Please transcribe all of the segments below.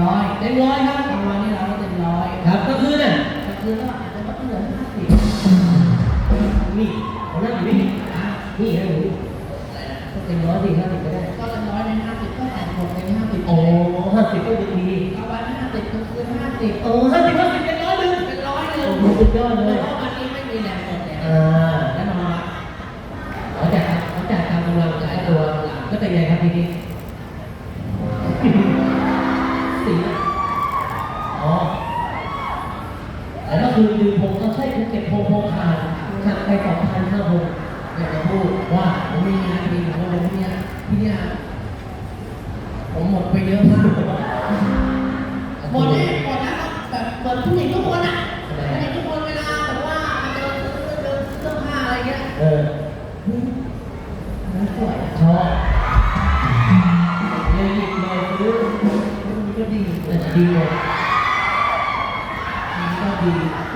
ร้อยเต็มร้อยครับกลางวันนี้เราก็เต็มร้อยครับก็คือน่ะก็คือว่าอาจจะลดเหลือห้าสิบนี่เขานั่งอยู่นี่นี่นะหนูก็เต็มร้อยดีห้าสิบก็ได้ ก็เต็มร้อยในห้าสิบก็แต่หมดในห้าสิบโอ้ห้าสิบก็ยังดีกลางวันห้าสิบกลางคืนห้าสิบโอ้ห้าสิบห้าสิบเป็นร้อยหนึ่งเป็นร้อยเลโอ้ยโหสุดยอดเพเลราะยว่าวันนี้ไม่มีแรงหมดแล้วอ่าแล้วนอนละเขาจ่ายเขาจ่ายตามกำลังจ่ายตัวก็เป็นไงครับทีนี้ คือยืนพงก็ใช่คือเก็บพงพงทานทานไปสองพันห้าพงอยากจะพูดว่าผมมีงานดีผมว่ผมเนี่ยที่เนี่ยผมหมดไปเยอะมากหมดเลยหมดแล้วแบบเหมือนผู้หญิงทุกคนอะผู้หญิงทุกคนเวลาแบบว่ามาเดินซื้อเดินเสื้อผ้าอะไรเงี้ยเออเฮ้ยมันสวยชอบเลยหยิบเลยซื้อมันก็ดีแต่ดีหมดมันก็ดีอืมก็ดี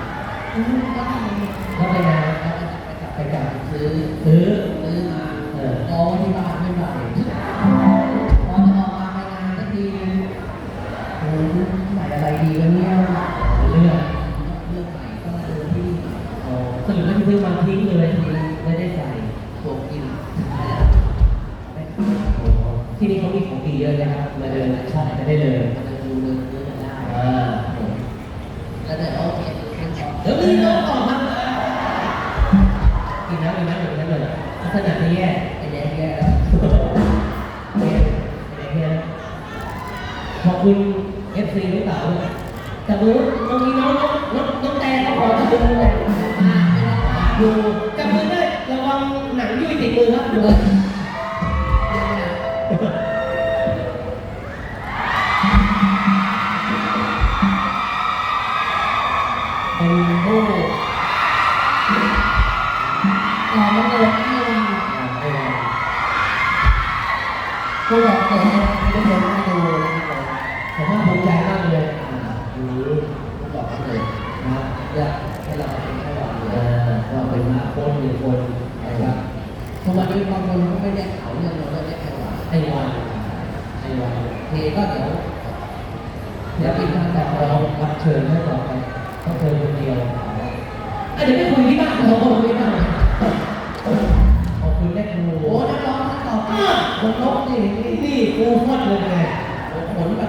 แล้วเป็นไงแล้วก็จะไปกลับไปกลับซื้อซื้อซื้อมาเออรอที่บ้านไม่ไหวพอจะออกมาไปงานสักทีโอ้ยใส่อะไรดีวะเนี่ยเลือกเลือกใหม่ก็มาเดินที่อ๋อสรุปแล้วซื้อมาทิ้งเลยไม่ได้ใส่ตัวกินที่นี่เขามีของดีเยอะนะครับมาเดินชอบจะได้เลยมันจะดูเดินเดินได้ กินน้ำเลยกินน้ำเลยลักษณะนี้แย่ไอ้แย่แย่แล้วเอ๊ะเป็นไงเนี่ขอบคุณเอฟซีลูกเต๋าด้วยแต่รู้น้องมีน้องน้องน้องแต่เขาขอจับมือน้องแต่ดูจับมือด้วยระวังหนังยุ่ยติดมือครับดูเออเป็นโบ้ต่อมาเกิดที่วันก็บอกเกิดให้ทุกคนได้ดูนะครับผมว่าภูมิใจมากเลยอ่าอันนี้ก็บอกเขาเลยนะอยากให้เราเป็นแค่วันเดีเอ่ยวอก็เป็นมาคนหนึ่งคนนะครับบเพราะวันนี้บางคนเขาไม่ได้เขาเรื่องเราก็ได้แค่วันไอ้วันไอ้วันเทก็เดี๋ยวเดี๋ยวอีกทานแบบเรารับเชิญให้ต่อไปต้องเชิญคนเดียวอะเดี๋ยวไปคุยที่บ้านเราคุยที่บ้าน นกนี่นี่กูพัดเลย